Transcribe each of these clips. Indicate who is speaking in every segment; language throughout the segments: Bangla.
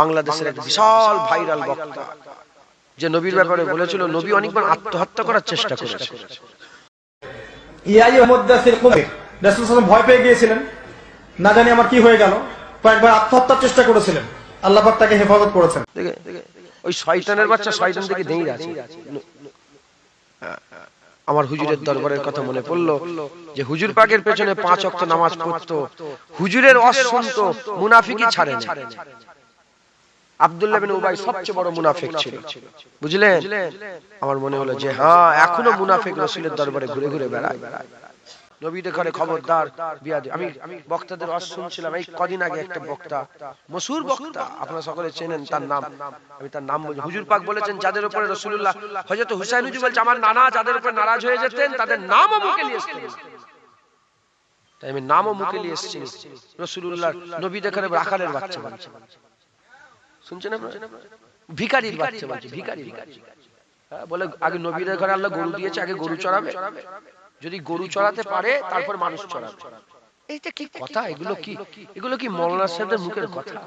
Speaker 1: বাংলাদেশের এক বিশাল ভাইরাল বক্তা যে নবীর ব্যাপারে বলেছিল নবী অনেকবার আত্মহত্যা করার চেষ্টা করেছে।
Speaker 2: ভয় পেয়ে গিয়েছিলেন। না জানি আমার কি হয়ে গেল কয়েকবার আত্মহত্যার চেষ্টা করেছিলেন। আল্লাহ পাক তাকে হেফাজত করেছেন।
Speaker 1: ওই শয়তানের বাচ্চা শয়তান থেকে দেই আছে। আমার হুজুরের দরবারের কথা মনে পড়ল যে হুজুর পাকের পেছনে পাঁচ অক্ত নামাজ পড়তো। হুজুরের অসন্ত মুনাফিকি ছাড়ে না আব্দুল্লাহ বিন উবাই সবচেয়ে বড় মুনাফিক ছিল। বুঝলেন? আমার মনে হলো যে হ্যাঁ এখনও মুনাফিক রসুলের দরবারে ঘুরে ঘুরে বেড়ায়। নবীদের ঘরে খবরদার বিয়া আমি বক্তাদের অস শুনছিলাম। এই কদিন আগে একটা বক্তা মসুর বক্তা। আপনারা সকলে চেনেন তার নাম। আমি তার নাম বলছি। হুজুর পাক বলেছেন যাদের উপরে রসুল্লাহ হযরত হুসাইন হুজুর বলছে আমার নানা যাদের উপরে নারাজ হয়ে যেতেন তাদের নিয়ে তাই আমি নামও মুখে নিয়ে এসেছি রসুল্লাহ নবীদের ঘরে রাখালের বাচ্চা বাচ্চা শুনছেন আপনারা? ভিখারির বাচ্চা বলছে হ্যাঁ, বলে আগে নবীদের ঘরে আল্লাহ গরু দিয়েছে আগে গরু চড়াবে। যদি গরু চড়াতে পারে তারপর মানুষ চড়াবে। এইটা কি কথা? এগুলো কি? এগুলো কি? মৌলানা সাহেবদের মুখের কথা?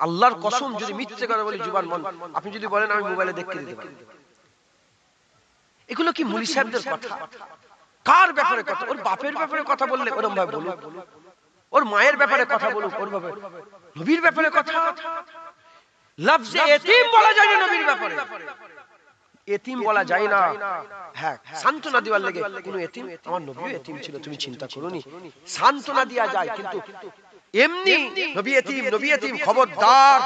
Speaker 1: আল্লাহর কসম যদি মিথ্যে কথা বলি জুবান মন। আপনি যদি বলেন আমি মোবাইলে দেখতে দিতে পারি এগুলো কি মুলি সাহেবদের কথা? কার ব্যাপারে কথা? ওর বাপের ব্যাপারে কথা বললে ওরম ভাবে বলুন ওর মায়ের ব্যাপারে কথা বলুক ওর ব্যাপারে নবীর ব্যাপারে কথা। লফজে এতিম বলা যায় না নবীর ব্যাপারে। এতিম বলা যায় না। হ্যাঁ সান্ত্বনা দেওয়ার লেগে কোন এতিম আমার নবীও এতিম ছিল তুমি চিন্তা করোনি। সান্ত্বনা দেওয়া যায় কিন্তু এমনি নবী এতিম নবী এতিম খবরদার।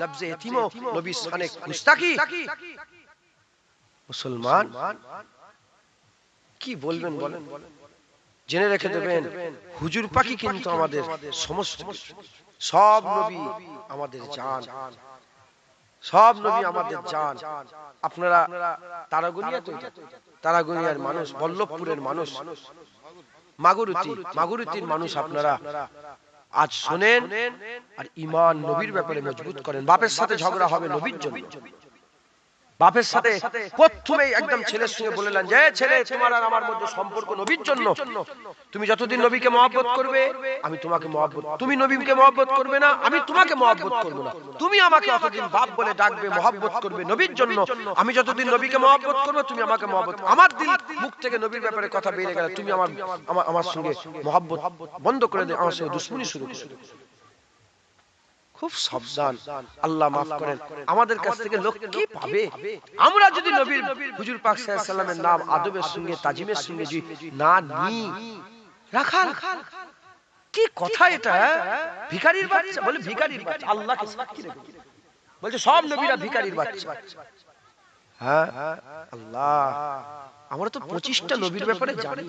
Speaker 1: লফজে এতিমও নবী মুসলমান? কি বলবেন বলেন। জেনে রেখে দেবেন হুজুর পাখি কিন্তু আমাদের সমস্ত সব নবী আমাদের জান। সব নবী আমাদের জান। আপনারা তারাগুনিয়া তো? তারাগুনিয়ার মানুষ বল্লভপুরের মানুষ। মাগুরুতি মাগুরুতির মানুষ আপনারা। আজ শোনেন আর ইমান নবীর ব্যাপারে মজবুত করেন। বাপের সাথে ঝগড়া হবে নবীর জন্য। বাপের সাথে প্রথমেই একদম ছেলের সঙ্গে বললেন যে ছেলে তোমার আর আমার মধ্যে সম্পর্ক নবীর জন্য। তুমি যতদিন নবীকে মহব্বত করবে আমি তোমাকে মহব্বত তুমি নবীকে মহব্বত করবে না আমি তোমাকে মহব্বত করব না। তুমি আমাকে অতদিন বাপ বলে ডাকবে মহব্বত করবে নবীর জন্য আমি যতদিন নবীকে মহব্বত করবে তুমি আমাকে মহব্বত আমার দিল মুখ থেকে নবীর ব্যাপারে কথা বেরিয়ে গেলে তুমি আমার আমার সঙ্গে মহব্বত বন্ধ করে দে আমার সঙ্গে দুশ্মনী শুরু করে খুব সাবধান। আল্লাহ মাফ করেন। আমাদের কাছ থেকে লোক কি পাবে? আমরা যদি নবীর হুজুর পাক সাল্লামের নাম আদবের সঙ্গে তাজিমের সঙ্গে যদি না নি রাখাল। কি কথা এটা? হ্যাঁ? ভিখারির বাচ্চা? বলে ভিখারির বাচ্চা। আল্লাহকে সাক্ষী রেখে বলছে সব নবীরা ভিখারির বাচ্চা। হ্যাঁ? আল্লাহ। আমরা তো পঁচিশটা নবীর ব্যাপারে জানি।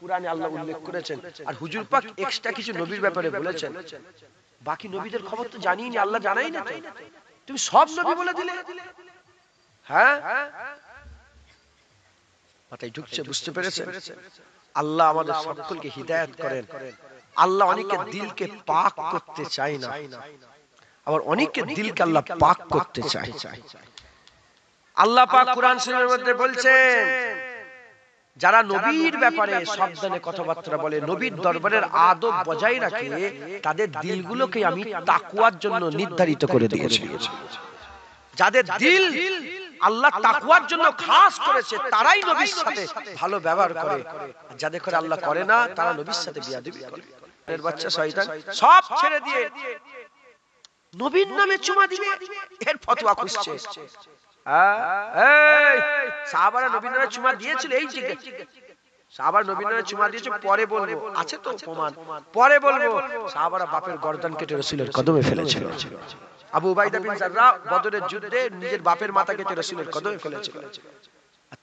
Speaker 1: কুরআনে আল্লাহ উল্লেখ করেছেন। আর হুজুর পাক এক্সট্রা কিছু নবীর ব্যাপারে বলেছেন। বাকি নবীদের খবর তো জানিই না আল্লাহ জানাই না তুমি সব নবী বলে দিলে? হ্যাঁ? মাথায় ঢুকছে বুঝতে পেরেছে আল্লাহ আমাদের সকলকে হিদায়াত করেন। আল্লাহ অনেকের দিলকে পাক করতে চায় না। আবার অনেকের দিলকে আল্লাহ পাক করতে চায়। আল্লাহ পাক কোরআন শরীফের মধ্যে বলছেন যারা নবীর ব্যাপারে সাবধানে কথাবার্তা বলে নবীর দরবারের আদব বজায় রাখে তাদের দিলগুলোকে আমি তাকুয়ার জন্য নির্ধারিত করে দিয়েছি। যাদের দিল আল্লাহ তাকুয়ার জন্য খাস করেছে তারাই নবীর সাথে ভালো ব্যবহার করে। যাদের করে আল্লাহ করে না তারা নবীর সাথে বিয়াদবি করে। এর বাচ্চা শয়তান সব ছেড়ে দিয়ে নবীর নামে চুমা দিবে এর ফতোয়া খুঁজছে। নিজের বাপের কেটে কদমে ফেলেছিল।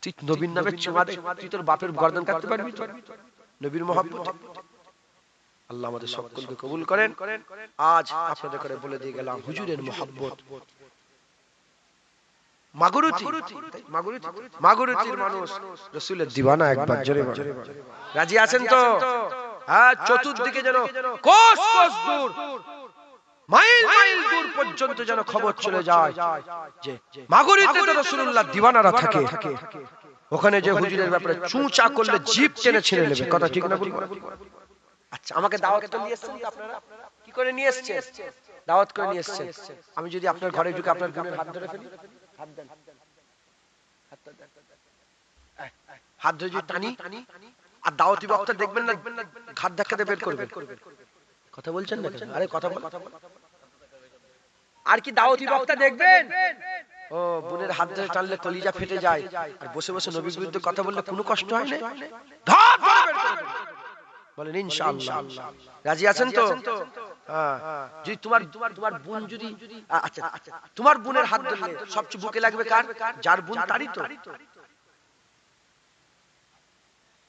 Speaker 1: তুই নবীর নামে চুমা তুই তোর বাপের কাটতে পারবি নবীর আল্লাহ আমাদের সকলকে কবুল করেন। আজ আপনাদের করে বলে দিয়ে গেলাম, হুজুরের মহব্বত। মানুষ রসুলের একবার জোরে রাজি আছেন তো? হ্যাঁ চতুর্দিকে যেন কোষ কোষ দূর মাইল মাইল দূর পর্যন্ত যেন খবর চলে যায়। যে মাগুরিতে তো রাসূলুল্লাহ দিওয়ানারা থাকে। ওখানে যে হুজুরের ব্যাপারে চুঁচা করলে জিপ টেনে ছিঁড়ে নেবে। কথা ঠিক না বলব আচ্ছা আমাকে দাওয়াত করে নিয়ে এসেছেন তো আপনারা? কি করে নিয়ে এসেছেন? দাওয়াত করে নিয়ে এসেছেন। আমি যদি আপনার ঘরে ঢুকে আপনার হাত ধরে ফেলি। হাত দেন ধরে যদি টানি আর দাওয়াতি বক্তা দেখবেন না ঘাট ধাক্কাতে বের করবেন কথা বলছেন না আরে কথা বল। আর কি দাওয়াতি বক্তা দেখবেন? ও বোনের হাত ধরে টানলে কলিজা ফেটে যায় আর বসে বসে নবীর বিরুদ্ধে কথা বললে কোনো কষ্ট হয় না। বলেন ইনশাআল্লাহ। রাজি আছেন তো? যদি তোমার তোমার তোমার বোন যদি আচ্ছা। তোমার বোনের হাত ধরলে সবচেয়ে বুকে লাগবে কার? যার বোন তারই তো।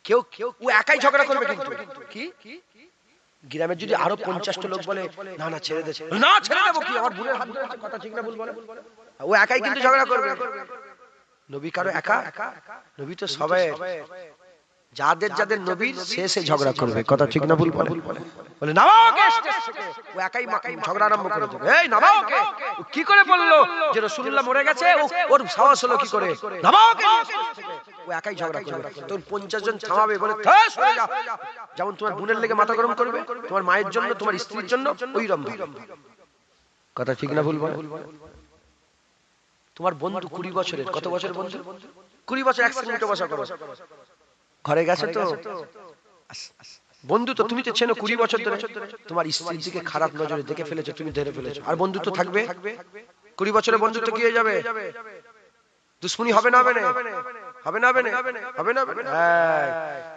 Speaker 1: কেউ কেউ ও একাই ঝগড়া করবে কিন্তু। কি? গ্রামের যদি আরও পঞ্চাশটা লোক বলে না না ছেড়ে দেছে না ছেড়ে দেবো কি? আমার বোনের হাত ধরেছে কথা ঠিক না ভুল বলে? ও একাই কিন্তু ঝগড়া করবে। নবী কারও একা? নবী তো সবাই। যাদের যাদের নবীর শেষে ঝগড়া করবে কথা ঠিক না ভুল বলে। বলে। নামাও ওকে স্টেজ ও একাই মা- ঝগড়া আরম্ভ করে দেবে এই নামাও ওকে ও কি করে বলল? যে রাসূলুল্লাহ মরে গেছে ও ওর সাহস হলো কি করে? নামাও ওকে নিয়ে স্টেজ থেকে। ও একাই ঝগড়া করবে। তোর 50 জন থামাবে বলে "ধ্যাস, সরে যা।" যেমন তোমার বোনের লেগে মাথা গরম করবে তোমার মায়ের জন্য তোমার স্ত্রীর জন্য ওই রকম। কথা ঠিক না ভুল বলে? তোমার বন্ধু কুড়ি বছরের কত বছর বন্ধু কুড়ি বছর এক সেকেন্ডে বসা করো ঘরে গেছে তো? বন্ধু তো? তুমি তো চেনো কুড়ি বছর ধরে। তোমার স্ত্রীর দিকে খারাপ নজরে দেখে ফেলেছো তুমি ধরে ফেলেছো। আর বন্ধু তো থাকবে? কুড়ি বছরের বন্ধুত্ব কি হয়ে যাবে? দুশ্মনী হবে না হবে না? হবে না হবে না? হবে না হ্যাঁ,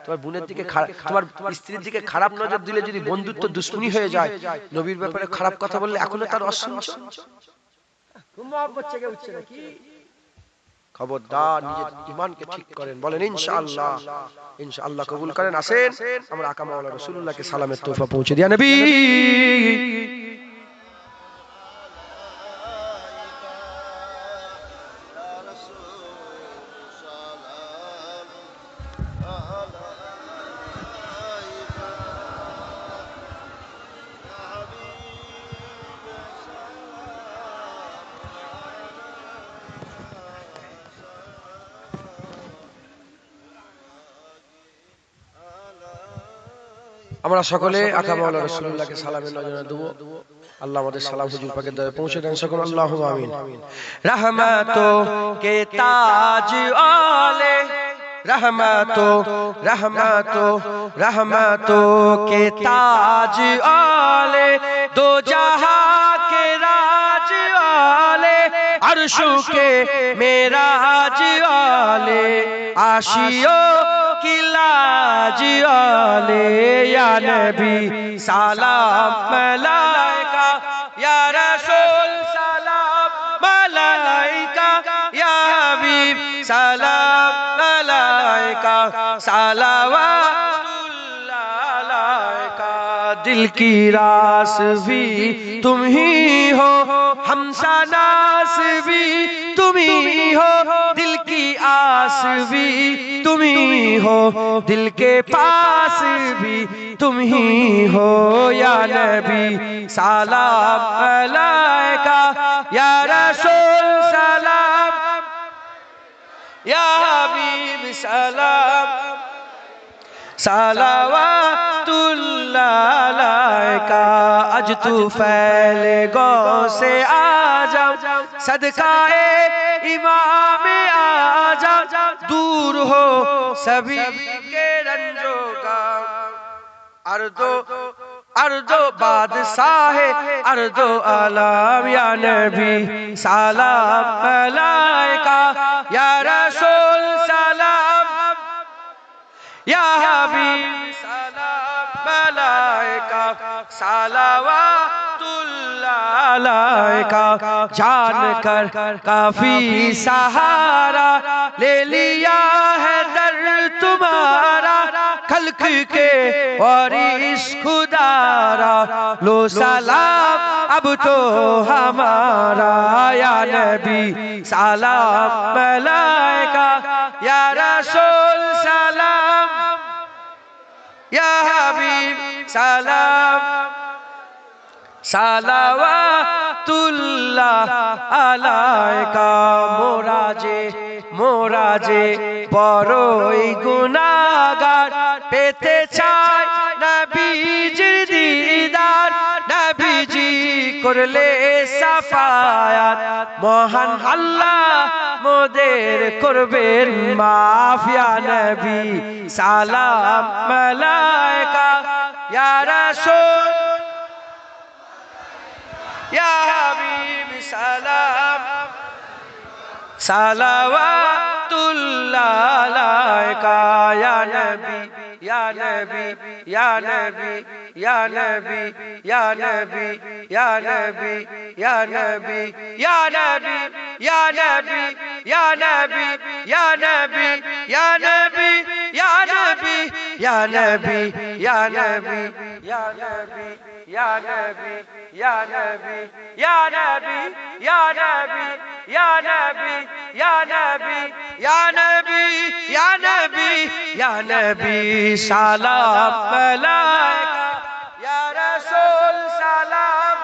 Speaker 1: তোমার বোনের দিকে খারাপ তোমার স্ত্রীর দিকে খারাপ নজর দিলে যদি বন্ধুত্ব দুশ্মনী হয়ে যায় নবীর ব্যাপারে খারাপ কথা বললে এখনও তার অসহ্য? খবরদার নিজের ইমানকে ঠিক করেন। বলেন, ইনশাআল্লাহ। ইনশাআল্লাহ কবুল করেন, আসেন। আমরা আকা মাওলানা রাসূলুল্লাহকে সালামের তোহফা পৌঁছে দিয়া নবী! আমরা সকলে আকা রাসূলুল্লাহকে সালামের নজরে দেব। আল্লাহ আমাদের সালাম হুজুর পাকের পৌঁছে দেন সকল। আল্লাহু আমিন। কে তাজ আলে। রহমাতো রহমাতো রহমাতো কে তাজ আলে। দো জাহা কে রাজ আলে। আরশ কে মেরাজ আলে। আশিও کی لاج آلے یا نبی؟ سلام ملائکہ، یا رسول، سلام ملائکہ، یا حبیب، سلام ملائکہ سلام دل کی راس بھی تم ہی ہو، ہم سا ناس بھی تمہیں ہو دل کی آس بھی، تمہیں ہو دل کے پاس بھی تم ہی ہو یا نبی، سلام علیکہ، یا رسول سلام، یا حبیب سلام صلوات اللہ علیکہ، اج تو فیل گو سے آجم صدقہ امام آجا دور ہو سبھی کے رنجوں کا اردو اردو بادشاہ اردو علام یا نبی، سلام ملائکہ، یا رسول سلام، یا حبیب، سلام ملائکہ سلام جان کر کافی سہارا لے لیا ہے در تمہارا، خلق کے اور اس خدارا لو سلام، اب تو ہمارا، یا نبی، سلام، ملائکہ، یا رسول، سلام، یا حبیب، سلام۔ সালাওয়াতুল্লাহ আলাইকা, মোরাজে মোরাজে, বড়ই গুনাহগার, পেতে চাই নবীজির দিদার, নবীজি করলে সাফায়াত, মহান আল্লাহ মোদের করবেন মাফিয়া নবী, সালাম মালাইকা ইয়া রাসূল। ইয়া হাবিব সালাম সালাওয়াতুল্লাহ আলাইকা ইয়া নবী ইয়া নবী ইয়া নবী ইয়া নবী ইয়া নবী ইয়া নবী ইয়া নবী ইয়া নবী ইয়া নবী ইয়া নবী ইয়া নবী ইয়া নবী ইয়া নবী ইয়া নবী ইয়া নবী ইয়া নবী ইয়া নবী ইয়া নবী ইয়া নবী ইয়া নবী ইয়া নবী ইয়া নবী ইয়া নবী ইয়া নবী ইয়া নবী সালাম আলাইকা ইয়া রাসূল সালাম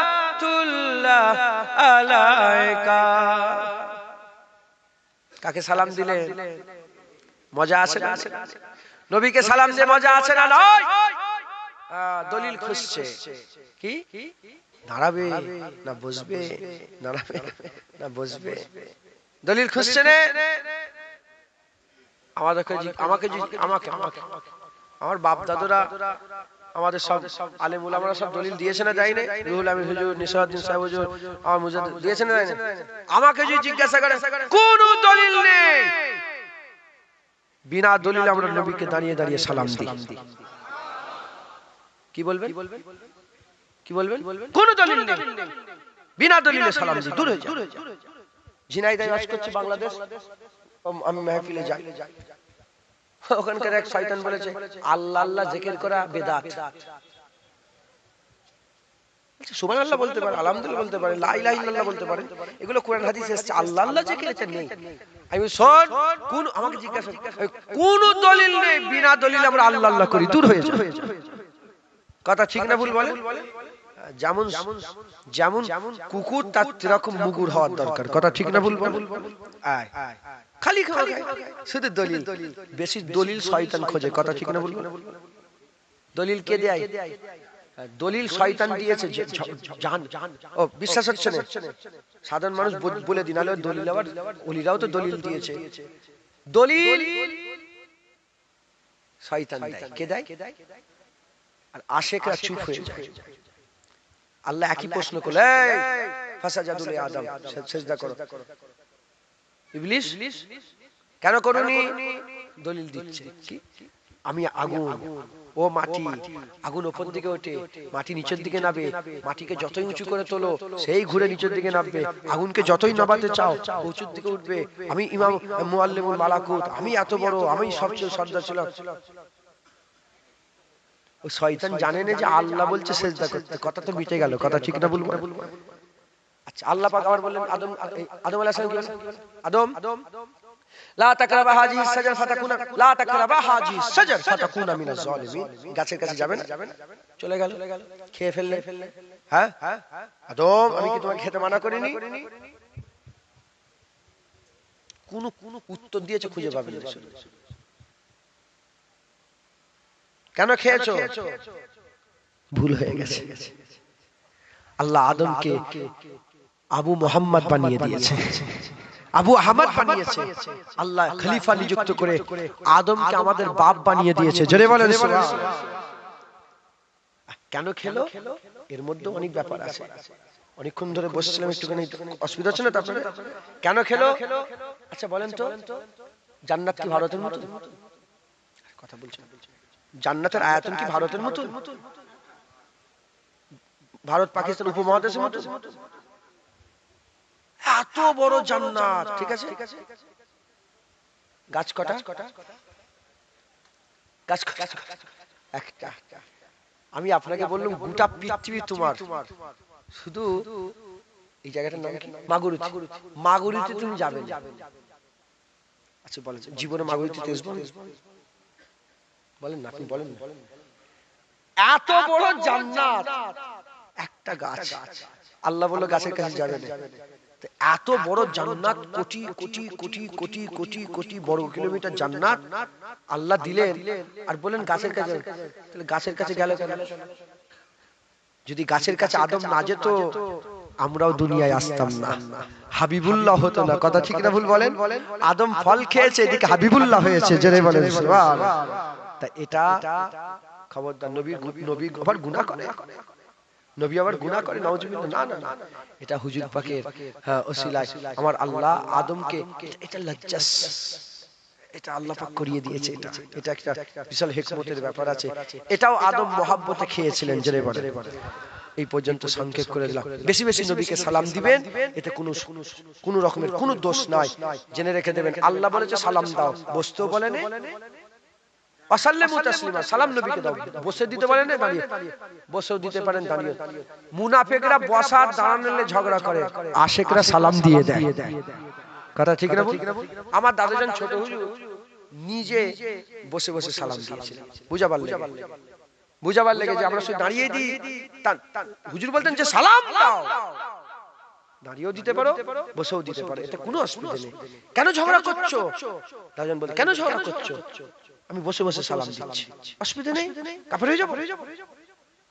Speaker 1: সালাওয়াতুল্লাহ আলাইকা কাকে সালাম দিলে? মজা আছে না? নবীকে সালাম দিয়ে মজা আছে না? নয়! দলিল খুঁজছে। কি? দাঁড়াবে? না বসবে? দাঁড়াবে? না বসবে। দলিল খুঁজছে নে? আমাদেরকে আমাকে আমাকে আমাকে আমার বাপ দাদুরা আমাদের সব আলেমুল আমরা সব দলিল দিয়েছে না যাই না রুহুল আমিন হুজুর নিসাউদ্দিন সাহেব হুজুর আমার দিয়েছে না যাই না? আমাকে যদি জিজ্ঞাসা করে কোন দলিল নেই। বিনা দলিল আমরা নবীকে দাঁড়িয়ে দাঁড়িয়ে সালাম দিই। কি বলবেন? কি বলবেন? কোন দলিল নেই। বিনা দলিলে সালাম দিই। দূরে যা ঝিনাইদায় বাস করছে বাংলাদেশ। আমি মেহফিলে যাই। ওখানকার এক শয়তান বলেছে আল্লাহ আল্লাহ জিকির করা বেদাত। সুবহান আল্লাহ বলতে পারে আলহামদুলিল্লাহ বলতে পারে লা ইলাহা ইল্লাল্লাহ বলতে পারে। এগুলো কোরআন হাদিসে এসেছে আল্লাহ আল্লাহ জিকির এটা নেই। আমি শোন কোন আমাকে জিজ্ঞাসা কোন দলিল নেই বিনা দলিলে আমরা আল্লাহ আল্লাহ করি। দূর হয়ে যা কথা ঠিক না ভুল বলে? যেমন যেমন কুকুর তার রকম মুগুর হওয়ার দরকার। কথা ঠিক না ভুল বলে? আয়। খালি খাওয়া শুধু দলিল। বেশি দলিল শয়তান খোঁজে। কথা ঠিক না ভুল? দলিল কে দেয়? দলিল শয়তান দিয়েছে জাহান ও বিশ্বাস হচ্ছে না। সাধারণ মানুষ বলে দিন নাহলে দলিল আবার অলিরাও তো দলিল দিয়েছে। দলিল শয়তান দেয়। কে দেয়? আর আশেকরা চুপ হয়ে যায়। আল্লাহ একই প্রশ্ন করলে ফাসাজাদুল আদম সেজদা করো। ইবলিস কেন করুনি? দলিল দিচ্ছে। কি? আমি আগুন, ও মাটি, আগুন ওপর দিকে ওঠে, মাটি নিচের দিকে নাবে মাটিকে যতই উঁচু করে তোলো, সেই ঘুরে নিচের দিকে নামবে। আগুনকে যতই নামাতে চাও, উঁচুর দিকে উঠবে। আমি ইমাম মুআল্লিমুল মালাকুত, আমি এত বড়, আমি সবচেয়ে সর্দার ছিলাম। ও শয়তান জানে না যে আল্লাহ বলছে সেজদা করতে। কথা তো মিটে গেল, কথা ঠিক না বলব আচ্ছা আল্লাহ পাক আবার বললেন, আদম আদম আলাইহিস আদম? লা তাকরাবা হাজিস সাজার ফাতাকুনা লা তাকরাবা হাজিস সাজার ফাতাকুনা মিনাজ জালিমিন। গাছের কাছে যাবে না? চলে গেল? খেয়ে ফেললে? হ্যাঁ? আদম আমি কি তোমাকে খেতে মানা করিনি? কোন কোন উত্তর দিয়েছে খুঁজে পাবেন না কেন খেয়েছো? ভুল হয়ে গেছে। আল্লাহ আদমকে আবু মোহাম্মদ বানিয়ে দিয়েছে। আবু আহমদ বানিয়েছে। আল্লাহ খলিফা নিযুক্ত করে আদমকে আমাদের বাপ বানিয়ে দিয়েছে। জোরে বলেন কেন খেলো? এর মধ্যে অনেক ব্যাপার আছে। অনেকক্ষণ ধরে বসেছিলাম একটুখানি। অসুবিধা হচ্ছে না তারপরে? কেন খেলো? আচ্ছা বলেন তো। জান্নাত কি ভারতের মতো কথা বলছেন জান্নাতের আয়তন কি ভারতের মতো ভারত পাকিস্তান উপমহাদেশের মতো এত বড় জান্নাত। ঠিক আছে? গাছ কটা? গাছ একটা। আমি আপনাকে বললাম গোটা পৃথিবী তোমার। শুধু এই জায়গাটার নাম কি? মাগুরুতি। মাগুরুতি। তুমি যাবে। আচ্ছা বলেন জীবনে মাগুরুতিতে আসব বলেন না আপনি বলেন এত বড় জান্নাত! একটা গাছ। আল্লাহ বলল গাছের কাছে যাবে না। এত বড় জান্নাত, কোটি কোটি কোটি কোটি কোটি কোটি বড় কিলোমিটার জান্নাত আল্লাহ দিলেন আর বলেন গাছের কাছে, তাহলে গাছের কাছে গেল কেন? যদি গাছের কাছে আদম না যেত, আমরাও দুনিয়ায় আসতাম না। হাবিবুল্লাহ হতো না। কথা ঠিক না ভুল বলেন? আদম ফল খেয়েছে, এদিকে হাবিবুল্লাহ হয়েছে জেনে বলেন। তা এটা খবরদার নবীর গু- নবী আবার গুনাহ করে। নবী আবার গুনাহ করে না না না এটা হুজুর পাকের হ্যাঁ, ওসিলায়। আমার আল্লাহ আদমকে এটা- লজ্জাস। এটা আল্লাহ পাক করিয়ে দিয়েছে এটা। এটা একটা বিশাল হেকমতের ব্যাপার আছে। এটাও আদম মহাব্বতে খেয়েছিলেন জেনে বলে। এই পর্যন্ত সংক্ষেপ করে দিলাম। বেশি বেশি নবীকে সালাম দিবেন এতে কোনো কোনো রকমের কোনো দোষ নাই। জেনে রেখে দেবেন আল্লাহ বলেছে সালাম দাও। বসতেও বলেন। তাসলিমা সালাম নবীকে দাও। বসে দিতে পারেন দাঁড়িয়ে। বসেও দিতে পারেন দাঁড়িয়ে। মুনাফিকরা বসার দাঁড়ানোলে ঝগড়া করে। আশেকরা সালাম দিয়ে দেয়। কথা ঠিক না আমার দাদাজান ছোট হুজুর নিজে বসে বসে সালাম দিয়েছিলেন বুঝাবার লেগে। বুঝাবার লেগে। যে আমরা শুধু দাঁড়িয়ে দিই। হুজুর বলতেন যে সালাম দাও। দাঁড়িয়েও দিতে পারো বসেও দিতে পারো। এতে কোনো অসুবিধা নেই। কেন ঝগড়া করছ? দাদাজান বলে কেন ঝগড়া করছ? আমি বসে বসে সালাম দিচ্ছি। অসুবিধা নেই? কাপড় হয়ে যাব?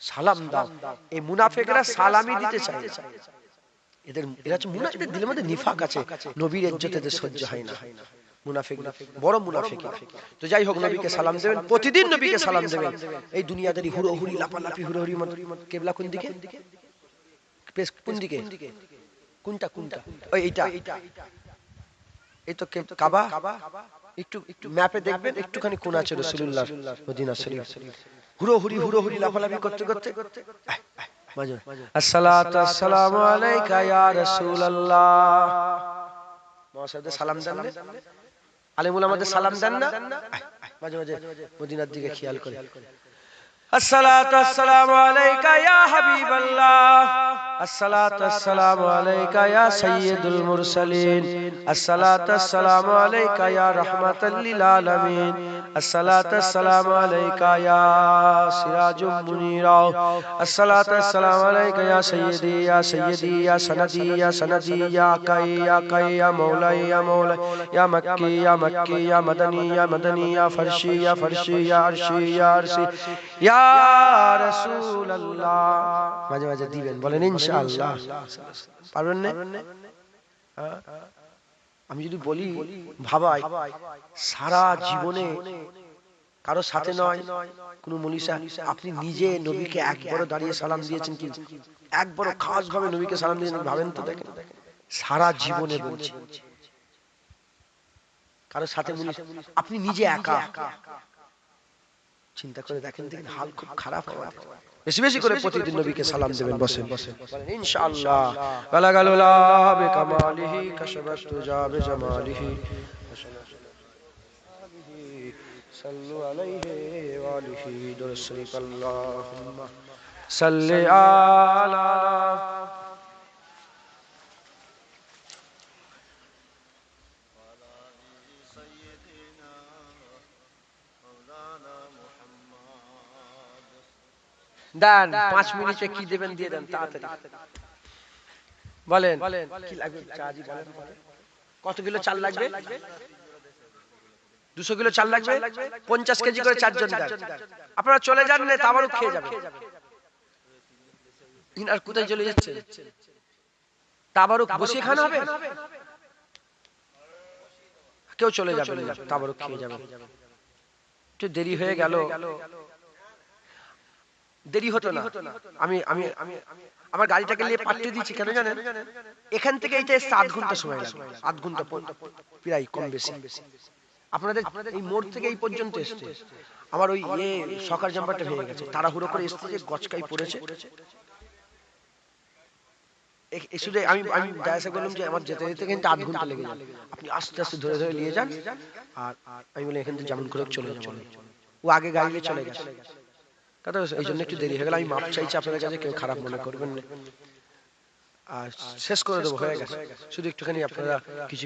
Speaker 1: সালাম দাও। এই মুনাফেকরা সালামি দিতে চায় এদের এরা মুনা এদের দিলের মধ্যে নিফাক আছে। নবীর ইজ্জত এদের সহ্য হয় না। মুনাফিক বড় মুনাফিক তো যাই হোক নবীকে সালাম দেবেন। প্রতিদিন নবীকে সালাম দেবেন। এই দুনিয়াদারি হুড়ো হুড়ি লাপালাপি কেবলা কোন দিকে? কোন দিকে? কোনটা কোনটা? ওই এইটা। এই তো কাবা? ম্যাপে দেখবেন একটুখানি কোন আছে রসুল্লাহ মদিনা শরীফ। লাফালাফি করতে করতে আসসালাতু আসসালামু আলাইকা ইয়া রাসূলুল্লাহ। সালাম দেন আলিমুল সালাম দেন না? মাঝে মাঝে মদিনার দিকে খেয়াল করে। আসসালাতু আসসালামু আলাইকা ইয়া হাবিবাল্লাহ। السلام علیکہ یا سید المرسلین السلام علیکہ یا رحمت يا رحمة للعالمين. الصلاة والسلام سراج منیرہ السلام علیکہ یا سیدی یا سیدی یا سندی یا سندی یا يا یا يا یا مولای یا مولای یا مکی یا مکی یا مدنی یا مدنی یا فرشی یا فرشی یا عرشی یا عرشی یا رسول اللہ مجھے مجھے دیوین بولیں انشاءاللہ ইনশাআল্লাহ। পারবেন না? হ্যাঁ? আমি যদি বলি ভাবাই সারা জীবনে কারও সাথে নয় কোন মনীষা। আপনি নিজে নবীকে একবারও দাঁড়িয়ে সালাম দিয়েছেন কি একবারও খাস ভাবে নবীকে সালাম দিয়েছেন ভাবেন তো দেখেন। সারা জীবনে বলছি কারও সাথে আপনি নিজে একা। চিন্তা করে দেখেন দেখেন হাল খুব খারাপ হয় বেশি বেশি করে প্রতিদিন নবীকে সালাম দেবেন বসেন। বসেন ইনশাআল্লাহ। কাশাবাতু জাবে জামালিহি। সাল্লু আলাইহি ওয়া আলিহি আল্লাহুম্মা সাল্লি আলা দেন পাঁচ মিনিটে কি দেবেন দিয়ে দেন তাড়াতাড়ি। বলেন কি লাগবে? চাজি বলেন কত কিলো চাল লাগবে? দুশো কিলো চাল লাগবে? পঞ্চাশ কেজি করে চারজন আপনারা চলে যান না তাবারও খেয়ে যাবেন। আর কোথায় চলে যাচ্ছে? তাবারও খান হবে? কেউ চলে যাবে তাবারও খেয়ে যাবে। একটু দেরি হয়ে গেল। দেরি হতো না। আমি আমি আমি আমার গাড়িটাকে নিয়ে পাঠিয়ে দিচ্ছি কেন জানেন? এখান থেকে এইটা এসছে আধ ঘণ্টা সময় লাগবে আধ ঘণ্টা প্রায় কম বেশি। আপনাদের এই মোড় থেকে এই পর্যন্ত এসছে। আমার ওই ইয়ে সকার জাম্পারটা ভেঙে গেছে। তাড়াহুড়ো করে এসছে যে গচকাই পড়েছে। শুধু আমি আমি ডায়াসে বললাম যে আমার যেতে যেতে কিন্তু আধ ঘণ্টা লেগে যাবে। আপনি আস্তে আস্তে ধরে ধরে নিয়ে যান। আর আমি বলি এখান থেকে যেমন করে চলে যাব ও আগে গাড়ি নিয়ে চলে গেছে। কথা? এই জন্য একটু দেরি হয়ে গেল আমি মাপ চাইছি, আপনাদের কাছে কেউ খারাপ মনে করবেন না আর শেষ করে দেবো, হয়ে গেছে শুধু একটুখানি আপনারা কিছু